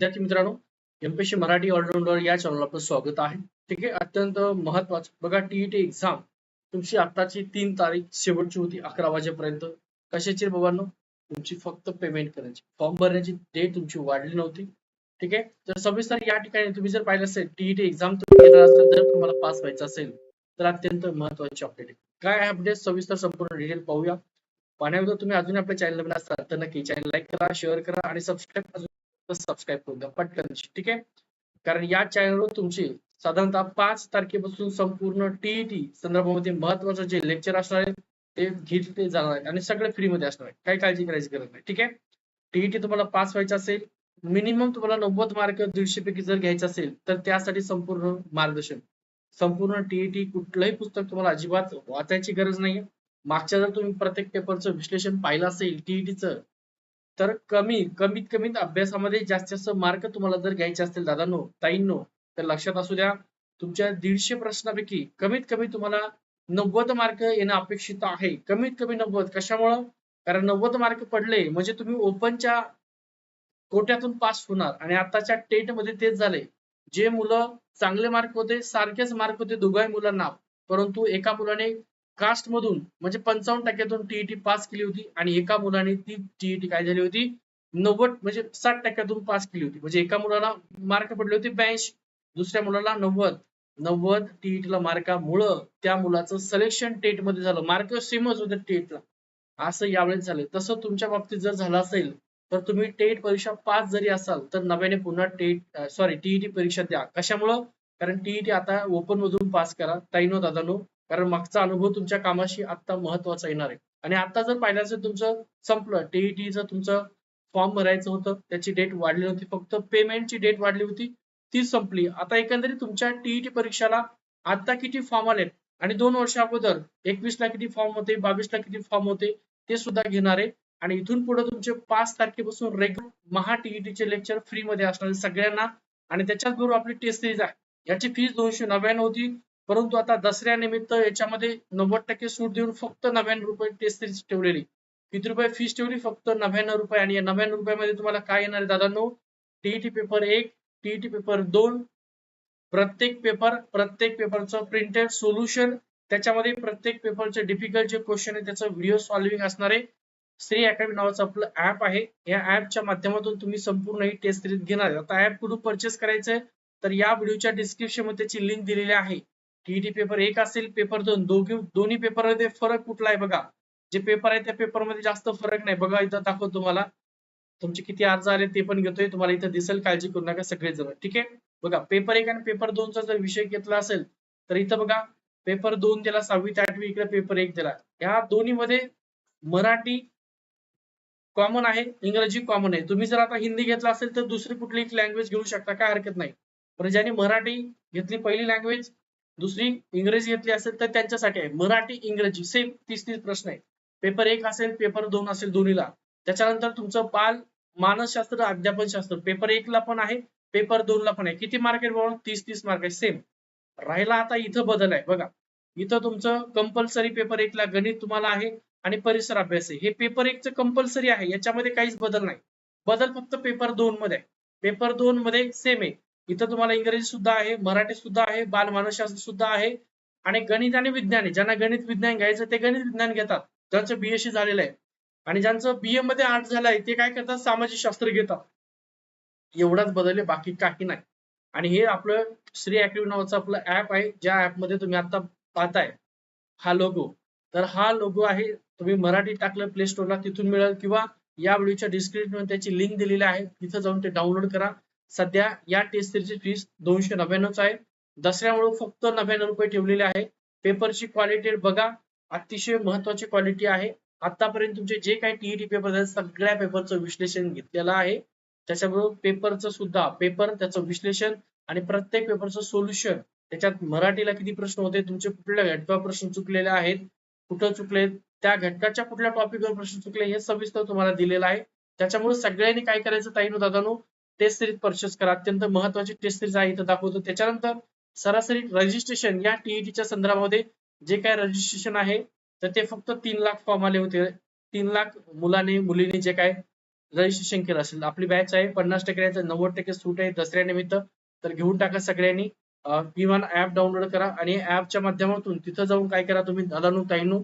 विद्यार्थी मित्रांनो MPSC Marathi allrounder या चॅनलला आपलं स्वागत आहे. ठीक आहे अत्यंत महत्वाचं. बघा टीईटी एक्झाम तुमची आताची तीन तारीख शेवटची होती अकरा वाजेपर्यंत. कशाची रे बाबांनो? तुमची फक्त पेमेंट करायची. फॉर्म भरण्याची डेट तुमची वाढली नव्हती. ठीक आहे तर सविस्तर या ठिकाणी तुम्ही जर पाहिलं असेल टीईटी एक्झाम तुम्ही घेणार असेल जर तुम्हाला पास व्हायचं असेल तर अत्यंत महत्वाची अपडेट आहे. काय अपडेट सविस्तर संपूर्ण डिटेल पाहूया. पाहण्याबद्दल तुम्ही अजून आपल्या चॅनल नवीन असाल तर नक्की चॅनल लाईक करा शेअर करा आणि सबस्क्राईब तर सबस्क्राईब करून द्या. पटकन ठीक आहे? कारण या चॅनलवर तुमची साधारणतः पाच तारखेपासून संपूर्ण टीईटी संदर्भामध्ये महत्वाचं जे लेक्चर असणार आहे ते घेतले जाणार आहेत आणि सगळे फ्रीमध्ये असणार आहे काही काळजी करायची गरज नाही ठीक आहे? टीईटी तुम्हाला पास व्हायचं असेल मिनिमम तुम्हाला नव्वद मार्क दीडशे पैकी जर घ्यायचं असेल तर त्यासाठी संपूर्ण मार्गदर्शन. संपूर्ण टीईटी कुठलंही पुस्तक तुम्हाला अजिबात वाचायची गरज नाही मागच्या जर तुम्ही प्रत्येक पेपरचं विश्लेषण पाहिलं असेल टीईटीचं तर कमी कमीत कमीत अभ्यासामध्ये जास्तीत जास्त मार्क तुम्हाला जर घ्यायचे असतील दादांनो ताईंनो तर लक्षात असू द्या तुमच्या दीडशे प्रश्नापैकी कमीत कमी तुम्हाला नव्वद मार्क येणं अपेक्षित आहे. कमीत कमी नव्वद. कशामुळं? कारण नव्वद मार्क पडले म्हणजे तुम्ही ओपनच्या कोट्यातून पास होणार. आणि आताच्या टेटमध्ये तेच झाले जे मुलं चांगले मार्क होते सारखेच मार्क होते दोघाही मुलांना. परंतु एका मुलाने कास्ट मधून म्हणजे पंचावन्न टक्क्यातून टीईटी पास केली होती आणि एका मुलाने ती टीईटी काय झाली होती? नव्वद म्हणजे साठ टक्क्यातून पास केली होती. म्हणजे एका मुलाला मार्क पडले होते ब्याऐंशी दुसऱ्या मुलाला नव्वद. नव्वद टीईटीला मार्कामुळं त्या मुलाचं सिलेक्शन टेटमध्ये झालं. मार्क सेमच होते टेटला असं यावेळेस झालं तसं तुमच्या बाबतीत जर झालं असेल तर तुम्ही टेट परीक्षा पास जरी असाल तर नव्याने पुन्हा टेट सॉरी टीईटी परीक्षा द्या. कशामुळं? कारण टीईटी आता ओपन मधून पास करा. ताईनो दादानो कारण मागचा अनुभव तुमच्या कामाशी आता महत्त्वाचा येणार आहे. आणि आता जर पाहिलं तुमचं संपलं टीईटीचं तुमचं फॉर्म भरायचं होतं त्याची डेट वाढली होती फक्त पेमेंटची डेट वाढली होती ती संपली. आता एकंदरीत तुमच्या टीईटी परीक्षेला आता किती फॉर्म आलेत? आणि दोन वर्ष अगोदर एकवीस ला किती फॉर्म होते बावीस ला किती फॉर्म होते ते सुद्धा घेणार आहे. आणि इथून पुढे तुमचे पाच तारखेपासून रेग्युलर महा टीईटीचे लेक्चर फ्री मध्ये असणार सगळ्यांना. आणि त्याच्याच बरोबर आपली टेस्ट सिरीज आहे. याची फीस दोनशे नव्याण्णव होती परंतु आता दसऱ्यानिमित्त याच्यामध्ये नव्वद टक्के सूट देऊन फक्त नव्याण्णव रुपये टेस्ट सिरीज ठेवलेली. किती रुपये फीस ठेवली? फक्त नव्याण्णव रुपये. आणि या नव्याण्णव रुपयामध्ये तुम्हाला काय येणार आहे दादांनो? टीईटी पेपर एक टीईटी पेपर दोन प्रत्येक पेपर प्रत्येक पेपरचं प्रिंटेड सोल्युशन त्याच्यामध्ये प्रत्येक पेपरचे डिफिकल्ट जे क्वेश्चन आहे त्याचं व्हिडिओ सॉल्विंग असणार आहे. श्री अकॅडमी नावाचं आपलं ऍप आहे. या ऍपच्या माध्यमातून तुम्ही संपूर्ण ही टेस्ट सिरीज घेणार आता ऍप कुठून परचेस करायचंय? तर या व्हिडिओच्या डिस्क्रिप्शनमध्ये त्याची लिंक दिलेली आहे. टीईटी पेपर एक असेल पेपर दोन. दोघी दोन्ही पेपरमध्ये फरक कुठला आहे बघा. जे पेपर आहे त्या पेपरमध्ये जास्त फरक नाही. बघा इथं दाखवतो तुम्हाला. तुमचे किती अर्ज आले ते पण घेतोय. तुम्हाला इथं दिसेल काळजी करू नका सगळे जण ठीक आहे? बघा पेपर एक आणि पेपर दोनचा जर विषय घेतला असेल तर इथं बघा पेपर दोन दिला सहावी ते आठवी इकडे पेपर एक दिला. या दोन्ही मध्ये मराठी कॉमन आहे इंग्रजी कॉमन आहे. तुम्ही जर आता हिंदी घेतला असेल तर दुसरी कुठली लँग्वेज घेऊ शकता? काय हरकत नाही. पण ज्याने मराठी घेतली पहिली लँग्वेज दुसरी इंग्रजी घेतली असेल तर त्यांच्यासाठी आहे. मराठी इंग्रजी सेम तीस तीस प्रश्न आहे. पेपर एक असेल पेपर दोन असेल दोन्हीला. त्याच्यानंतर तुमचं बाल मानसशास्त्र अध्यापन शास्त्र पेपर एक ला पण आहे पेपर दोन ला पण आहे. किती मार्क आहे बघा? तीस तीस मार्क आहे सेम राहिला आता इथं बदल आहे. बघा इथं तुमचं कंपल्सरी पेपर एक ला गणित तुम्हाला आहे आणि परिसर अभ्यास आहे. हे पेपर एकचं कंपल्सरी आहे. याच्यामध्ये काहीच बदल नाही. बदल फक्त पेपर दोन मध्ये आहे. पेपर दोन मध्ये सेम आहे. इथं तुम्हाला इंग्रजी सुद्धा आहे मराठी सुद्धा आहे बालमानसशास्त्र सुद्धा आहे आणि गणित आणि विज्ञान आहे. ज्यांना गणित विज्ञान घ्यायचं ते गणित विज्ञान घेतात. ज्यांचं बीएससी झालेलं आहे. आणि ज्यांचं बीए मध्ये आर्ट झालंय ते काय करतात? सामाजिक शास्त्र घेतात. एवढाच बदलले बाकी काही नाही. आणि हे आपलं श्री अॅक्टिव्ह नावाचं आपलं ऍप आहे. ज्या ऍपमध्ये तुम्ही आता पाहताय हा लोगो तर हा लोगो आहे तुम्ही मराठी टाकलं प्ले स्टोरला तिथून मिळेल किंवा या व्हिडिओच्या डिस्क्रिप्शन त्याची लिंक दिलेली आहे. तिथं जाऊन ते डाउनलोड करा. सध्या या टेस्ट सिरीजची फीस दोनशे नव्याण्णवच आहे. दसऱ्यामुळे फक्त नव्याण्णव रुपये ठेवलेले आहे पेपरची क्वालिटी बघा अतिशय महत्वाची क्वालिटी आहे. आतापर्यंत तुमचे जे काही टीईटी पेपर आहेत सगळ्या पेपरचं विश्लेषण घेतलेलं आहे. त्याच्याबरोबर पेपरचं सुद्धा पेपर त्याचं विश्लेषण आणि प्रत्येक पेपरचं सोल्युशन त्याच्यात मराठीला किती प्रश्न होते तुमचे कुठल्या घटकावर प्रश्न चुकलेले आहेत कुठं चुकले त्या घटकाच्या कुठल्या टॉपिकवर प्रश्न चुकले हे सविस्तर तुम्हाला दिलेलं आहे. त्याच्यामुळे सगळ्यांनी काय करायचं ताईनो दादानो टेस्ट सिरीज परचेस करा. अत्यंत महत्वाची टेस्ट सिरीज आहे इथं दाखवतो. त्याच्यानंतर सरासरी रजिस्ट्रेशन या टीईटीच्या संदर्भामध्ये जे काय रजिस्ट्रेशन आहे तर ते फक्त तीन लाख फॉर्म आले होते. तीन लाख मुलाने मुलीने जे काय रजिस्ट्रेशन केलं असेल. आपली बॅच आहे पन्नास टक्के नव्वद टक्के सूट आहे दसऱ्यानिमित्त तर घेऊन टाका सगळ्यांनी. विमान किमान ऍप डाउनलोड करा आणि ऍपच्या माध्यमातून तिथं जाऊन काय करा तुम्ही दादानू ताईनू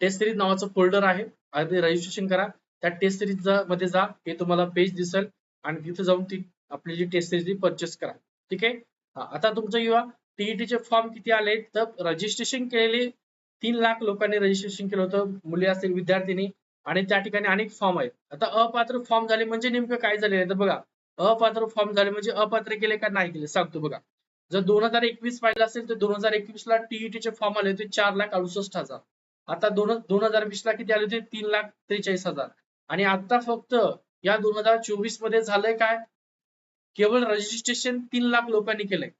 टेस्ट सिरीज नावाचं फोल्डर आहे. रजिस्ट्रेशन करा. त्या टेस्ट सिरीजमध्ये जा. हे तुम्हाला पेज दिसेल. आणि तिथे जाऊन ती आपली जी टेस्ट सिरीज परचेस करा. ठीक आहे? आता तुमचं युवा टीईटीचे फॉर्म किती आले? तर रजिस्ट्रेशन केलेले तीन लाख लोकांनी रजिस्ट्रेशन केलं होतं. मुली असतील विद्यार्थ्यांनी आणि त्या ठिकाणी अनेक फॉर्म आहेत. आता अपात्र फॉर्म झाले म्हणजे नेमकं काय झाले तर बघा अपात्र फॉर्म झाले म्हणजे अपात्र केले का नाही केले? सांगतो बघा. जर दोन हजार एकवीस पाहिलं असेल तर दोन हजार एकवीस ला टीईटीचे फॉर्म आले होते चार लाख अडुसष्ट हजार. आता दोन दोन हजार वीस ला किती आले होते? तीन लाख त्रेचाळीस हजार. आणि आता फक्त या दोन हजार चोवीसमध्ये झालंय काय? केवळ रजिस्ट्रेशन तीन लाख लोकांनी केलंय.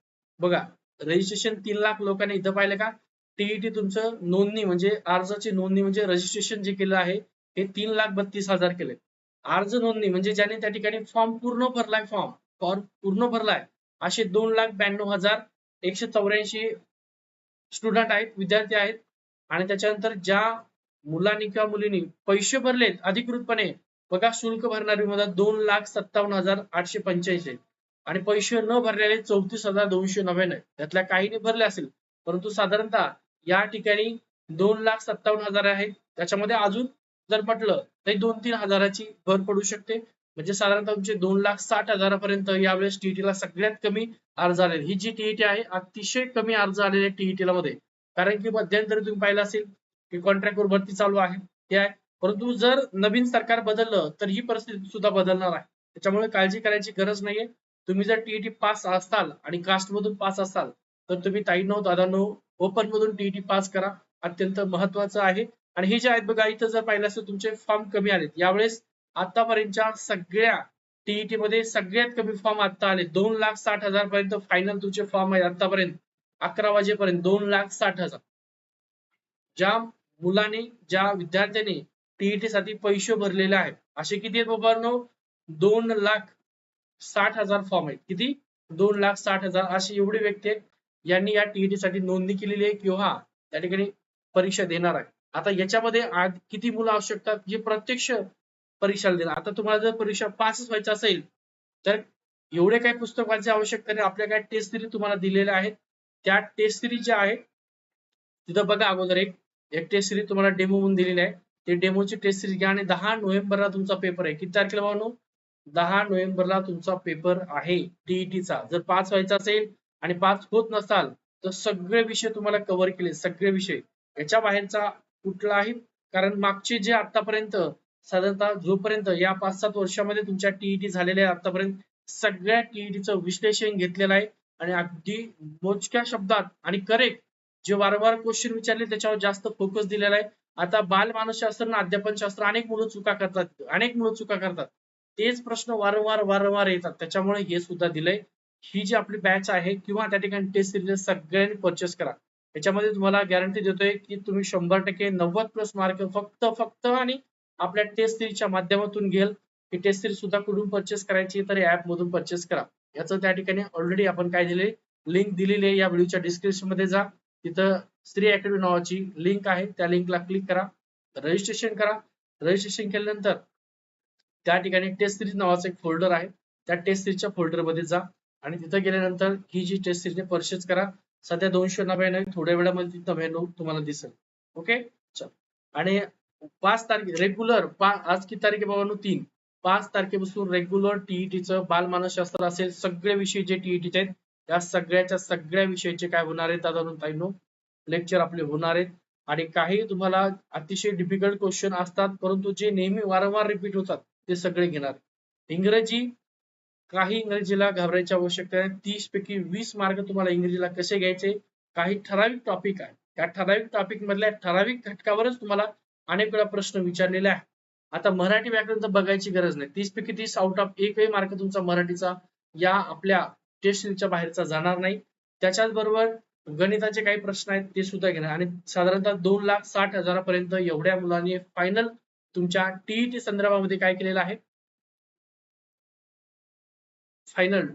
बघा रजिस्ट्रेशन तीन लाख लोकांनी इथं पाहिलं का? टीईटी तुमचं नोंदणी म्हणजे अर्जाची नोंदणी म्हणजे रजिस्ट्रेशन जे केलं आहे हे तीन लाख बत्तीस हजार केले अर्ज नोंदणी म्हणजे ज्याने त्या ठिकाणी फॉर्म पूर्ण भरलाय फॉर्म फॉर्म पूर्ण भरलाय असे दोन लाख ब्याण्णव हजार एकशे चौऱ्याऐंशी स्टुडंट आहेत विद्यार्थी आहेत. आणि त्याच्यानंतर ज्या मुलांनी किंवा मुलींनी पैसे भरलेत अधिकृतपणे बघा शुल्क भरणारी मुलं दोन लाख सत्तावन्न हजार आठशे पंच्याऐंशी आणि पैसे न भरलेले चौतीस हजार दोनशे नव्याण्णव त्यातल्या काहीने भरले असेल परंतु साधारणतः या ठिकाणी दोन लाख सत्तावन्न हजार आहेत. त्याच्यामध्ये अजून जर म्हटलं तर दोन तीन हजाराची भर पडू शकते. म्हणजे साधारणतः तुमचे दोन लाख साठ हजारापर्यंत यावेळेस टीईटीला सगळ्यात कमी अर्ज आले ही जी टीईटी आहे अतिशय कमी अर्ज आलेले टीईटीला मध्ये. कारण की मध्यंतरी तुम्ही पाहिलं असेल की कॉन्ट्रॅक्टवर भरती चालू आहे. ते आहे परंतु जर नवीन सरकार बदललं तर ही परिस्थिती सुद्धा बदलणार आहे. त्याच्यामुळे काळजी करायची गरज नाहीये. तुम्ही जर टीईटी पास असाल आणि कास्ट मधून पास असाल तर तुम्ही ताई नऊ दादा नऊ ओपन मधून टीईटी पास करा. अत्यंत महत्वाचं आहे. आणि हे जे आहेत बघा इथं जर पाहिलं असेल तुमचे फॉर्म कमी आलेत. यावेळेस आतापर्यंतच्या सगळ्या टीईटी मध्ये सगळ्यात कमी फॉर्म आता आले दोन लाख साठ हजार पर्यंत फायनल तुमचे फॉर्म आहेत आतापर्यंत अकरा वाजेपर्यंत दोन लाख साठ हजार. ज्या मुलाने ज्या विद्यार्थ्याने टीईटी साठी पैसे भरलेले आहेत. असे किती आहेत बाबांनो? दोन लाख साठ हजार फॉर्म आहेत. किती? दोन लाख साठ हजार. असे एवढे व्यक्ती आहेत. यांनी या टीईटी साठी नोंदणी केलेली आहे किंवा हो, त्या ठिकाणी परीक्षा देणार आहे. आता याच्यामध्ये आज किती मुलं आवश्यकतात जे प्रत्यक्ष परीक्षाला देणार. आता तुम्हाला जर परीक्षा पासच व्हायची असेल तर एवढे काही पुस्तक वाचायची आवश्यकता नाही. आपल्या काय टेस्ट सिरीज तुम्हाला दिलेल्या आहेत. त्या टेस्ट सिरीज ज्या आहेत तिथं बघा अगोदर एक एक टेस्ट सिरीज तुम्हाला डेमो म्हणून दिलेली आहे. ते डेमोची टेस्ट सिरीज घ्या आणि दहा नोव्हेंबरला तुमचा पेपर आहे. किती तारखेला भावनो? दहा नोव्हेंबरला तुमचा पेपर आहे. टीईटीचा जर पास व्हायचा असेल आणि पास होत नसाल तर सगळे विषय तुम्हाला कव्हर केले. सगळे विषय. याच्या बाहेरचा कुठलाही कारण मागचे जे आतापर्यंत साधारणतः जोपर्यंत या पाच सात वर्षामध्ये तुमच्या टीईटी झालेल्या आहे आतापर्यंत सगळ्या टीईटीचं विश्लेषण घेतलेलं आहे. आणि अगदी मोजक्या शब्दात आणि करेक्ट जे वारंवार क्वेश्चन विचारले त्याच्यावर जास्त फोकस दिलेला आहे. आता बाल मानसशास्त्र आणि अध्यापन शास्त्र अनेक मुलं चुका करतात. अनेक मुलं चुका करतात. तेच प्रश्न वारंवार वारंवार येतात. त्याच्यामुळे हे सुद्धा दिलंय. ही जी आपली बॅच आहे किंवा त्या ठिकाणी टेस्ट सिरीज सगळ्यांनी परचेस करा. याच्यामध्ये तुम्हाला गॅरंटी देतोय की तुम्ही शंभर टक्के नव्वद प्लस मार्क फक्त फक्त आणि आपल्या टेस्ट सिरीजच्या माध्यमातून घेल ही टेस्ट सिरीज सुद्धा कुठून परचेस करायची तर ऍप मधून परचेस करा. याचं त्या ठिकाणी ऑलरेडी आपण काय दिले लिंक दिलेली आहे. या व्हिडिओच्या डिस्क्रिप्शनमध्ये जा. तिथं श्री अकॅडमी नावाची लिंक आहे. त्या लिंकला क्लिक करा. रजिस्ट्रेशन करा. रजिस्ट्रेशन केल्यानंतर त्या ठिकाणी टेस्ट सिरीज नावाचं एक फोल्डर आहे. त्या टेस्ट सिरीजच्या फोल्डरमध्ये जा आणि तिथं गेल्यानंतर ही जी टेस्ट सिरीज परचेस करा. सध्या दोनशे नव्याण्णव थोड्या वेळामध्ये नव्याण्णव तुम्हाला दिसेल. ओके चल. आणि पाच तारखे रेग्युलर आज किती तारीख आहे बाबांनो? तीन. पाच तारखेपासून रेग्युलर टीईटीचं बालमानसशास्त्र असेल सगळे विषय जे टीईटीचे आहेत त्या सगळ्याच्या सगळ्या विषयाचे काय होणार आहेत दादा ताईनो? लेक्चर आपले होणार आहेत. आणि काही तुम्हाला अतिशय डिफिकल्ट क्वेश्चन असतात परंतु जे नेहमी वारंवार रिपीट होतात ते सगळे घेणार. इंग्रजी काही इंग्रजीला घाबरायची आवश्यकता आहे तीस पैकी वीस मार्क तुम्हाला इंग्रजीला कसे घ्यायचे? काही ठराविक टॉपिक आहे. त्या ठराविक टॉपिक मधल्या ठराविक घटकावरच तुम्हाला अनेक वेळा प्रश्न विचारलेले आहे आता मराठी व्याकरण तर बघायची गरज नाही. तीस पैकी तीस आउट ऑफ एकही मार्क तुमचा मराठीचा. या आपल्या टेस्ट बाहेरचा जाणार नाही. त्याच्याच बरोबर गणिताचे काही प्रश्न आहेत ते सुद्धा घेणार. आणि साधारणतः दोन लाख साठ हजारापर्यंत एवढ्या मुलांनी फायनल तुमच्या टीईटी संदर्भामध्ये काय केलेलं आहे? फायनल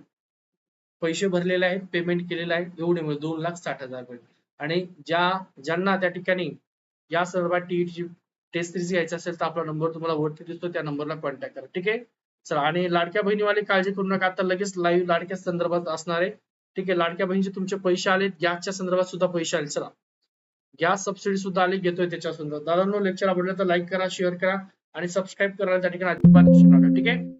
पैसे भरलेले आहेत पेमेंट केलेलं आहे एवढे म्हणजे दोन लाख साठ हजार पर्यंत आणि ज्या ज्यांना त्या ठिकाणी या संदर्भात टीईटी टेस्ट सिरीज घ्यायची असेल तर आपला नंबर तुम्हाला वरती दिसतो त्या नंबरला कॉन्टॅक्ट करा. ठीक आहे? चला आणि लाडक्या बहिणीवाले काळजी करू नका. आता लगेच लाईव्ह लाडक्या संदर्भात असणार आहे. ठीक आहे लाडक्या बहिणीचे तुमचे पैसे आले गॅसच्या संदर्भात सुद्धा पैसे आले चला. गॅस सबसिडी सुद्धा आली घेतोय त्याच्या संदर्भात दादांनो लेक्चर आवडलं तर लाईक करा शेअर करा आणि सबस्क्राईब करायला त्या ठिकाणी अजिबात विसरू नका. ठीक आहे?